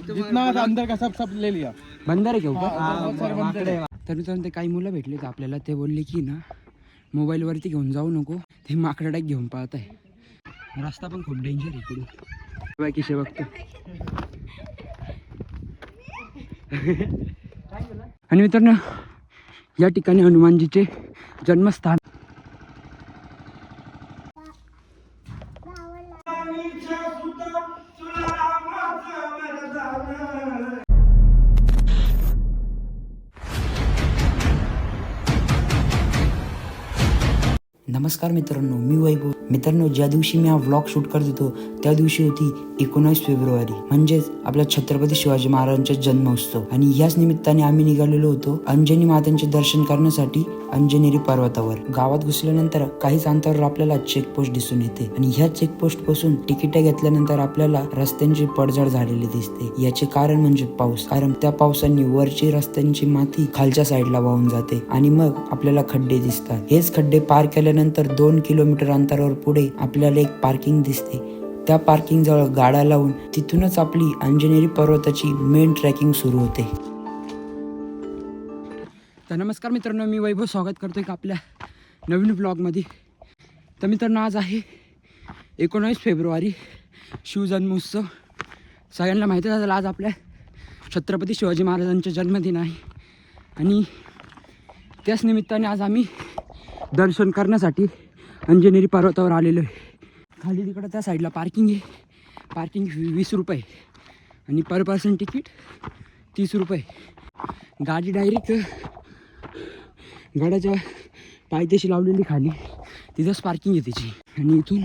जितना अंदर का सब सब ले लिया। बंदर आहे घेऊ हाँ, बहुत सारे बंदर है। तर मित्रांनो ते काही मुलं भेटले तर आपल्याला. ते बोलले की ना मोबाईलवरती घेऊन जाऊ नको ते माकडा घेऊन पाहत आहे. रस्ता पण खूप डेंजर आहे इकडून. बाय किशे बघतो. आणि मित्रांनो या ठिकाणी हनुमानजीचे जन्मस्थान नमस्कार मित्रांनो मी वैभव मित्रांनो ज्या दिवशी मी हा व्लॉग शूट करत होतो त्या दिवशी होती एकोणावीस फेब्रुवारी. म्हणजेच आपल्या छत्रपती शिवाजी महाराजांचा जन्मोत्सव. आणि याच निमित्ताने आम्ही निघालेलो होतो अंजनी मातांचे दर्शन करण्यासाठी अंजनेरी पर्वतावर. गावात घुसल्यानंतर काहीच अंतरावर आपल्याला चेकपोस्ट दिसून येते. आणि ह्या चेकपोस्टपासून तिकीट घेतल्यानंतर आपल्याला रस्त्यांची पडझड झालेली दिसते. याचे कारण म्हणजे पाऊस. कारण त्या पावसाने वरची रस्त्यांची माती खालच्या साईडला वाहून जाते आणि मग आपल्याला खड्डे दिसतात. हेच खड्डे पार केल्यानंतर दोन किलोमीटर अंतरावर पुढे आपल्याला एक पार्किंग दिसते. त्या पार्किंग जवळ गाड्या लावून तिथूनच आपली अंजनेरी पर्वताची मेन ट्रॅकिंग सुरू होते. तर नमस्कार मित्रांनो मी वैभव स्वागत करतो का आपल्या नवीन ब्लॉगमध्ये तर मित्रांनो आज आहे एकोणावीस फेब्रुवारी शिवजन्मोत्सव. सगळ्यांना माहितीच झालं आज आपल्या छत्रपती शिवाजी महाराजांचा जन्मदिन आहे. आणि त्याच निमित्ताने आज आम्ही दर्शन करण्यासाठी अंजनेरी पर्वतावर आलेलो आहे. खाली तिकडं त्या साईडला पार्किंग आहे. पार्किंग वीस रुपये. आणि पर पर्सन तिकीट तीस रुपये. गाडी डायरेक्ट गाड्याच्या पायथ्याशी लावलेली खाली. तिथंच पार्किंग आहे त्याची आणि इथून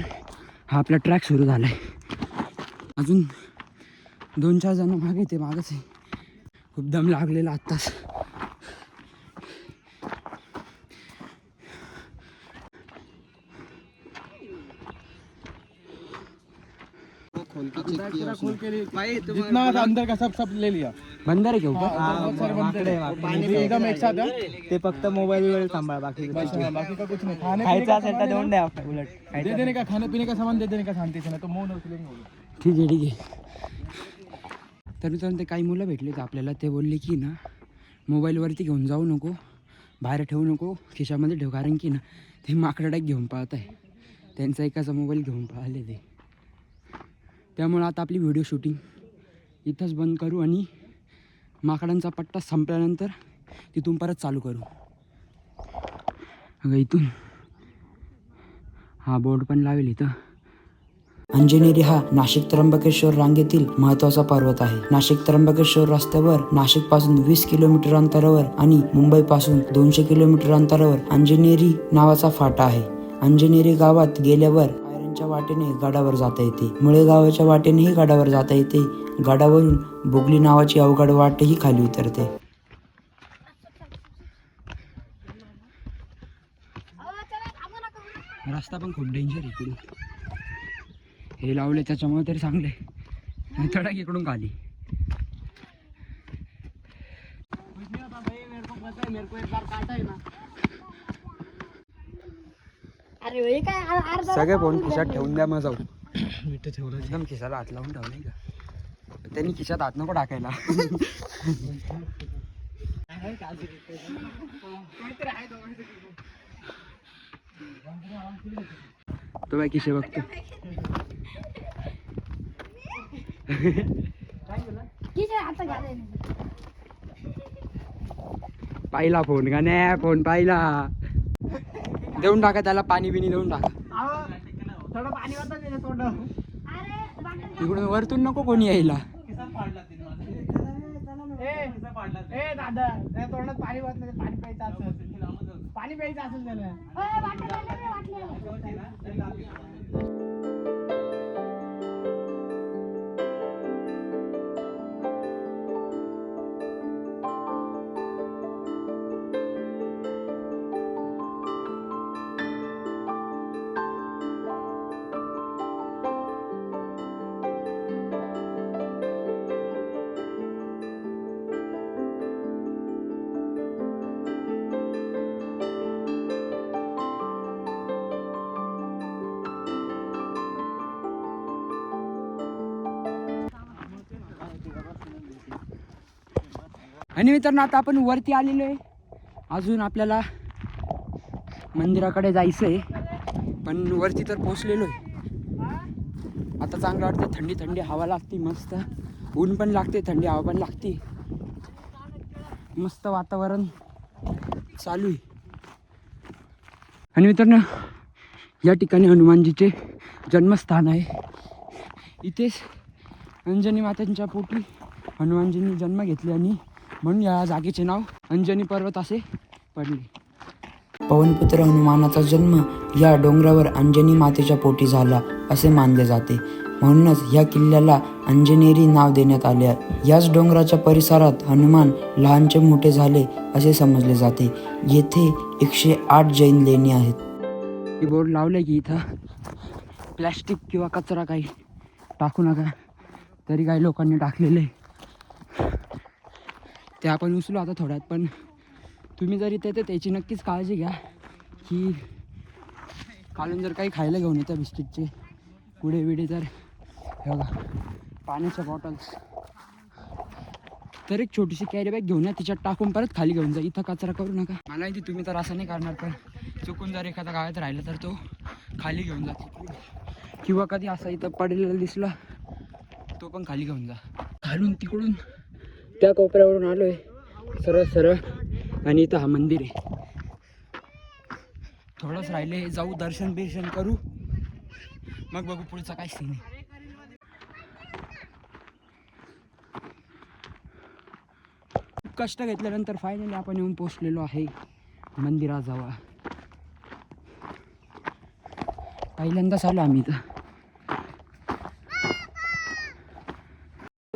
हा आपला ट्रॅक सुरू झाला आहे अजून दोन चार जण मागे ते मागच आहे. खूप दम लागलेला आत्ताच खोल के लिए जितना अंदर का सब सब ले लिया. बंदर आहे घेऊ हाँ, बहुत सारे बंदर है एकदम एक साथ है? ते फक्त मोबाईल वगैरे सांभाळ बाकी बाकी का कुछ नहीं. खाने पीने खायचं का असेल तर देऊन द्या उलट. सामान दे देने का खाने पीने का सामान दे देने का शांति से ना तो मुंह न उछलेंगे वो लोग। ठीक आहे ठीक आहे. तर मित्रांनो ते काही मुलं भेटले आपल्याला. ते बोलले की ना मोबाईलवरती घेऊन जाऊ नको. बाहेर ठेवू नको. खिशामध्ये ठेव कारण की ना ते माकडा घेऊन पाहत आहे त्यांचा एकाचा मोबाईल घेऊन पाहिले ते. त्यामुळे आता आपली व्हिडिओ शूटिंग इथंच बंद करू आणि माकडांचा पट्टा संपल्यानंतर तिथून परत चालू करू. अगं इथून हा बोर्ड पण लावेल इथं. अंजनेरी हा नाशिक त्र्यंबकेश्वर रांगेतील महत्त्वाचा पर्वत आहे. नाशिक त्र्यंबकेश्वर रस्त्यावर नाशिकपासून वीस किलोमीटर अंतरावर आणि मुंबई पासून दोनशे किलोमीटर अंतरावर अंजनेरी नावाचा फाटा आहे. अंजनेरी गावात गेल्यावर वाटेने गडावर जाता येते. मुळेगावाच्या वाटेनेही गडावर जाता येते. गडावरून बोगली नावाची अवघड वाटही खाली उतरते. रस्ता पण खूप डेंजर इकडून. हे लावले त्याच्यामुळे तरी चांगले. तडक इकडून खाली अरे हे काय आ- अर्धा सगळे फोन खिशात ठेवून द्या मग जाऊ. एकदम खिशाला हात लावून ठेवलाय का? त्यांनी खिशात हात नको टाकायला. तो बाय खिशे बघतो. पाहिला फोन का? नाही फोन पाहिला. देऊन टाका त्याला पाणी बिनी देऊन टाका. तिकडून वरतून नको कोणी यायला. दादा तोंडात पाणी पाणी प्यायचं असेल. पाणी प्यायचं असेल त्याला. आणि मित्रांनो आता आपण वरती आलेलो आहे. अजून आपल्याला मंदिराकडे जायचं आहे. पण वरती तर पोचलेलो आहे. आता चांगलं वाटतं थंडी थंडी हवा लागते मस्त. ऊन पण लागते थंडी हवा पण लागते. मस्त वातावरण चालू आहे. आणि मित्रांनो या ठिकाणी हनुमानजीचे जन्मस्थान आहे. इथेच अंजनी मातांच्या पोटी हनुमानजींनी जन्म घेतले आणि म्हणून या जागेचे नाव अंजनी पर्वत असे पडले. पवनपुत्र हनुमानाचा जन्म या डोंगरावर अंजनी मातेच्या पोटी झाला असे मानले जाते. म्हणूनच या किल्ल्याला अंजनेरी नाव देण्यात आले आहे. याच डोंगराच्या परिसरात हनुमान लहानचे मोठे झाले असे समजले जाते. येथे एकशे आठ जैन लेणी आहेत. बोर्ड लावले की इथं? प्लॅस्टिक किंवा कचरा काही टाकू नका. तरी काही लोकांनी टाकलेलं आहे ते आपण उचलू आता थोड्यात पण तुम्ही जर इथे येते त्याची नक्कीच काळजी घ्या. की खालून जर काही खायला घेऊन येतं बिस्किटचे पुढे विडे तर. हे बघा पाण्याच्या बॉटल्स तर एक छोटीशी कॅरी बॅग घेऊन या तिच्यात टाकून परत खाली घेऊन जा. इथं कचरा करू नका. मला माहिती तुम्ही तर असं नाही करणार पण चुकून जर एखादा गावात राहिलं तर तो खाली घेऊन जा. किंवा कधी असा इथं पडलेला दिसला तो पण खाली घेऊन जा. खालून तिकडून त्या कोपऱ्यावरून आलो आहे सरळ सरळ. आणि इथं हा मंदिर आहे. थोडंच राहिले जाऊ दर्शन बिर्शन करू. मग बघू पुढचा काय सीन आहे. खूप कष्ट घेतल्यानंतर फायनली आपण येऊन पोचलेलो आहे मंदिराजवळ. पहिल्यांदाच आलो आम्ही इथं.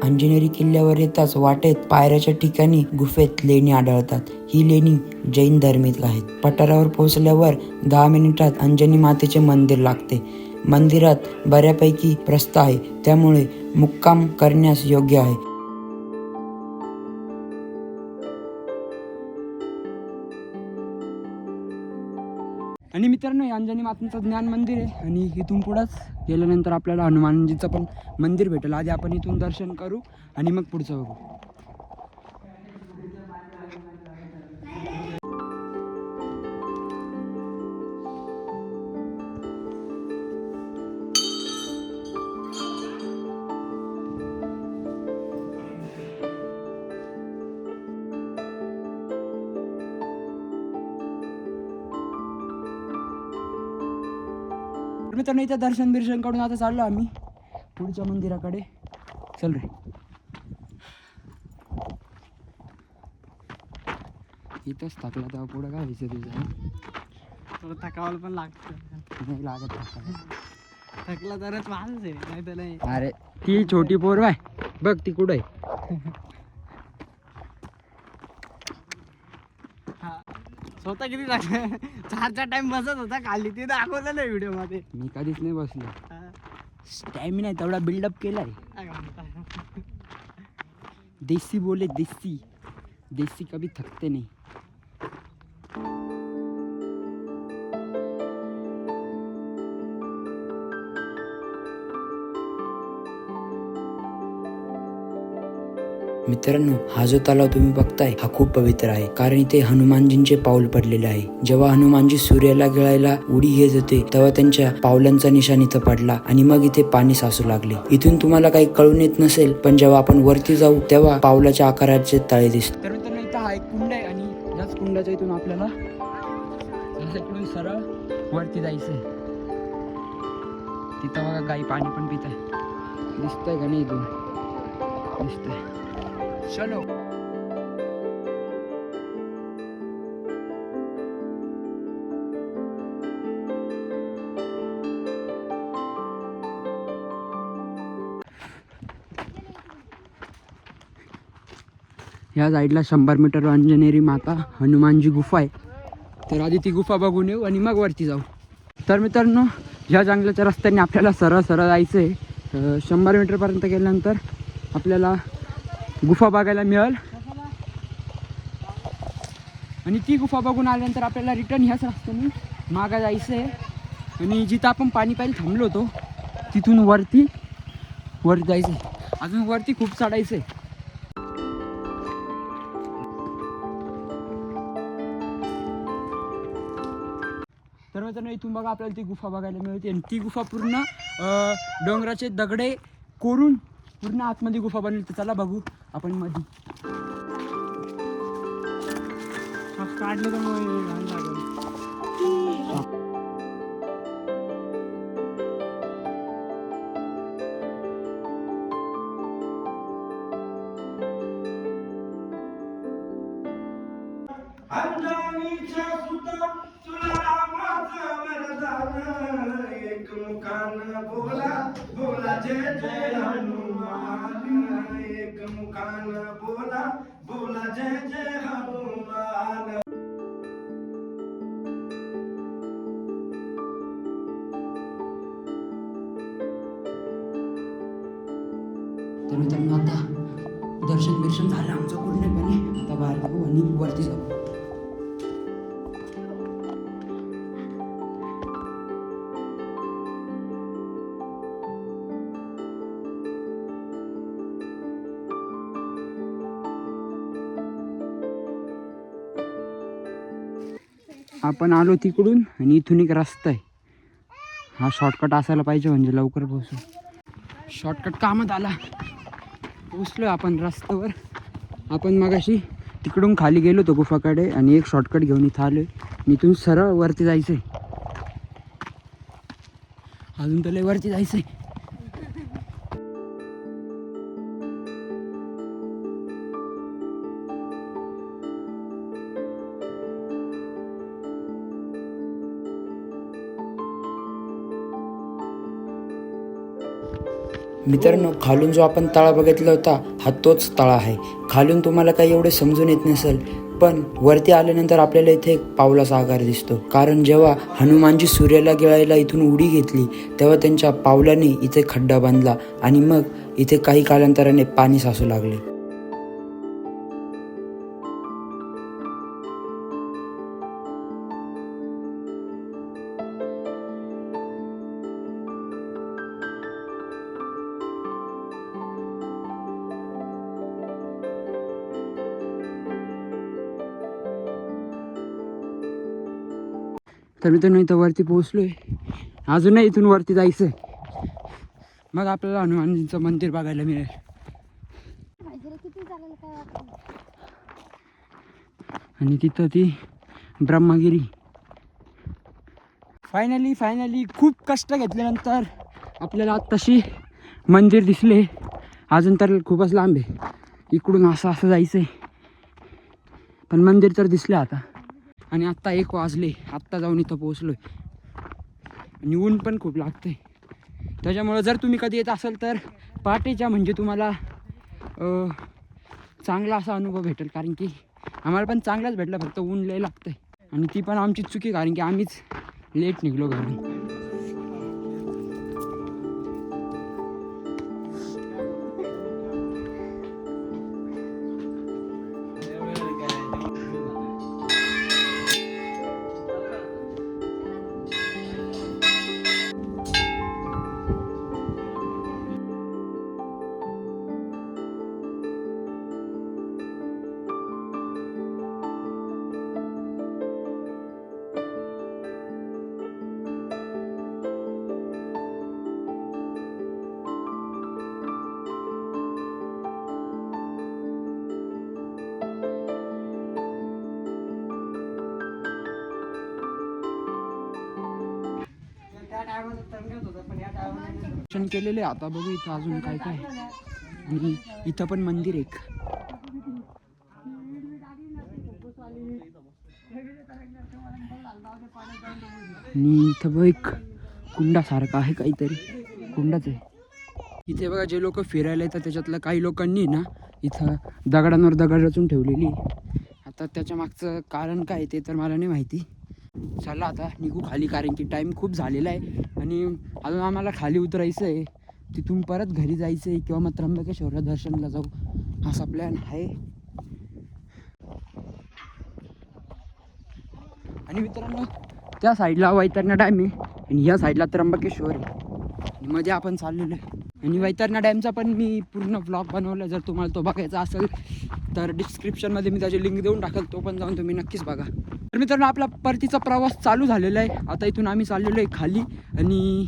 अंजनेरी किल्ल्यावर येताच वाटेत पायऱ्याच्या ठिकाणी गुफेत लेणी आढळतात. ही लेणी जैन धर्मीत आहेत. पठारावर पोहोचल्यावर दहा मिनिटात अंजनी मातेचे मंदिर लागते. मंदिरात बऱ्यापैकी प्रस्थ आहे. त्यामुळे मुक्काम करण्यास योग्य आहे. आणि मित्रांनो हे अंजनी मातेचं ज्ञान मंदिर आहे आणि इथून पुढंच गेल्यानंतर आपल्याला हनुमानजीचं पण मंदिर भेटेल. आधी आपण इथून दर्शन करू आणि मग पुढचं बघू. मित्रांनो इथं दर्शन बिर्शन करून आता चाललो आम्ही. पुढच्या मंदिराकडे. चल रे. इथंच थकला तेव्हा पुढं काय व्हायचं तुझं थोडं थकावाला पण लागतं. नाही लागत. थकला तरच माणूस आहे नाही तर नाही. अरे ती छोटी पोर बाय. बघ ती कुठं आहे. स्वतः किती चार चार टाइम बसत होता खाली. ते दाखवलं नाही व्हिडिओमध्ये मी कधीच नाही बसलो. हा. स्टॅमिना तेवढा बिल्डअप केलाय? देसी बोले देसी. देसी कभी थकते नहीं. मित्रांनो हा जो तलाव तुम्ही बघताय हा खूप पवित्र आहे. कारण इथे हनुमानजींचे पाऊल पडलेले आहे. जेव्हा हनुमानजी सूर्याला गिळायला उडी घेत होते तेव्हा त्यांच्या पावलांचा निशाण इथं पडला आणि मग इथे पाणी साचू लागले. इथून तुम्हाला काही कळून येत नसेल पण जेव्हा आपण वरती जाऊ तेव्हा पावलाच्या आकाराचे तळे दिसते तर मित्रांनो इथं हा एक कुंड आहे आणि याच कुंडाच्या इथून आपल्याला सरळ वरती जायचंय तिथं बघा गाई पाणी पण पित आहे. दिसतंय का नाही इथून? दिसतंय चलो या साईडला शंभर मीटर अंजनेरी माता हनुमानजी गुफा आहे. तर आधी ती गुफा बघून येऊ आणि मग वरती जाऊ. तर मित्रांनो ह्या जंगलाच्या रस्त्याने आपल्याला सरळ सरळ जायचं आहे शंभर मीटरपर्यंत गेल्यानंतर आपल्याला गुफा बघायला मिळेल. आणि ती गुफा बघून आल्यानंतर आपल्याला रिटर्न ह्याच रस्त्याने मागा जायचं आहे आणि जिथं आपण पाणी पाहिजे थांबलो होतो तिथून वरती वर जायचं आहे अजून वरती खूप चढायचं आहे तर मित्रांनो इथून बघा आपल्याला ती गुफा बघायला मिळते. आणि ती गुफा पूर्ण डोंगराचे दगडे कोरून पूर्ण आतमध्ये गुफा बनली तर चला बघू आपण मध्ये काढलं तर मग लागेल. एक मुखान बोला बोला जय जय हनुमान एक मुखान बोला बोला जय जय हनुमान. तर मित्रांनो आता दर्शन बिर्शन झालं आमचं पूर्णपणे. आता बाहेर जाऊ आणि वरती जाऊ. आपण आलो तिकडून आणि इथून एक रस्ता आहे. हा शॉर्टकट असायला पाहिजे म्हणजे लवकर पोहोचू. शॉर्टकट कामात आला. पोचलो आपण रस्त्यावर. आपण मगाशी तिकडून खाली गेलो होतो गुफाकडे आणि एक शॉर्टकट घेऊन इथं आलो आहे इथून सरळ वरती जायचं आहे अजून तर वरती जायचं आहे मित्रांनो खालून जो आपण तळा बघितला होता हा तोच तळा आहे. खालून तुम्हाला काही एवढे समजून येत नसेल पण वरती आल्यानंतर आपल्याला इथे एक पावलाचा आकार दिसतो. कारण जेव्हा हनुमानजी सूर्याला गिळायला इथून उडी घेतली तेव्हा त्यांच्या पावलाने इथे खड्डा बांधला आणि मग इथे काही कालांतराने पाणी साचू लागले. तर मित्रांनो इथं वरती पोहोचलो आहे अजूनही इथून वरती जायचं आहे मग आपल्याला हनुमानजींचं मंदिर बघायला मिळेल. आणि तिथं ती ब्रह्मगिरी. फायनली फायनली खूप कष्ट घेतल्यानंतर आपल्याला आत्ताशी मंदिर दिसले. अजून तर खूपच लांब आहे. इकडून असं असं जायचं आहे पण मंदिर तर दिसलं आता. आणि आत्ता एक वाजले. आत्ता जाऊन इथं पोचलो आणि ऊन पण खूप लागतंय. त्याच्यामुळं जर तुम्ही कधी येत असाल तर पहाटेच्या म्हणजे तुम्हाला चांगला असा अनुभव भेटेल. कारण की आम्हाला पण चांगलाच भेटला. फक्त ऊन लय लागतंय. आणि ती पण आमची चुकी. कारण की आम्हीच लेट निघलो घरून. दर्शन केलेले आता बघू इथं अजून काय काय आणि इथं पण मंदिर एक. आणि इथं बघ एक कुंडासारखं आहे काहीतरी. कुंडाच आहे. इथे बघा जे लोक फिरायला येतात त्याच्यातलं काही लोकांनी ना इथं दगडांवर दगड रचून ठेवलेली आता त्याच्या मागचं कारण काय ते तर मला नाही माहिती. चला आता निघू खाली कारण की टाईम खूप झालेला आहे. आणि अजून आम्हाला खाली उतरायचं आहे तिथून परत घरी जायचं आहे किंवा मग त्र्यंबकेश्वरला दर्शनला जाऊ. असा प्लॅन आहे. आणि मित्रांनो त्या साईडला वैतरणा टाईम आहे. आणि या साईडला त्र्यंबकेश्वर आहे. आणि मध्ये आपण चाललेलो आहे. आणि वैतरणा डॅमचा पण मी पूर्ण ब्लॉग बनवला. जर तुम्हाला तो बघायचा असेल तर डिस्क्रिप्शनमध्ये मी त्याची लिंक देऊन टाकेल. तो पण जाऊन तुम्ही नक्कीच बघा. तर मित्रांनो आपला परतीचा प्रवास चालू झालेला आहे. आता इथून आम्ही चाललेलो आहे खाली. आणि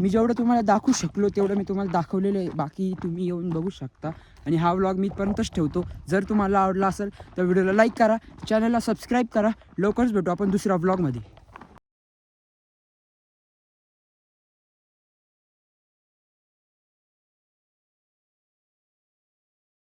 मी जेवढं तुम्हाला दाखवू शकलो तेवढं मी तुम्हाला दाखवलेलं आहे. बाकी तुम्ही येऊन बघू शकता. आणि हा व्लॉग मी इथपर्यंतच ठेवतो. जर तुम्हाला आवडला असेल तर व्हिडिओला लाईक करा. चॅनलला सबस्क्राईब करा. लवकरच भेटू आपण दुसऱ्या व्लॉगमध्ये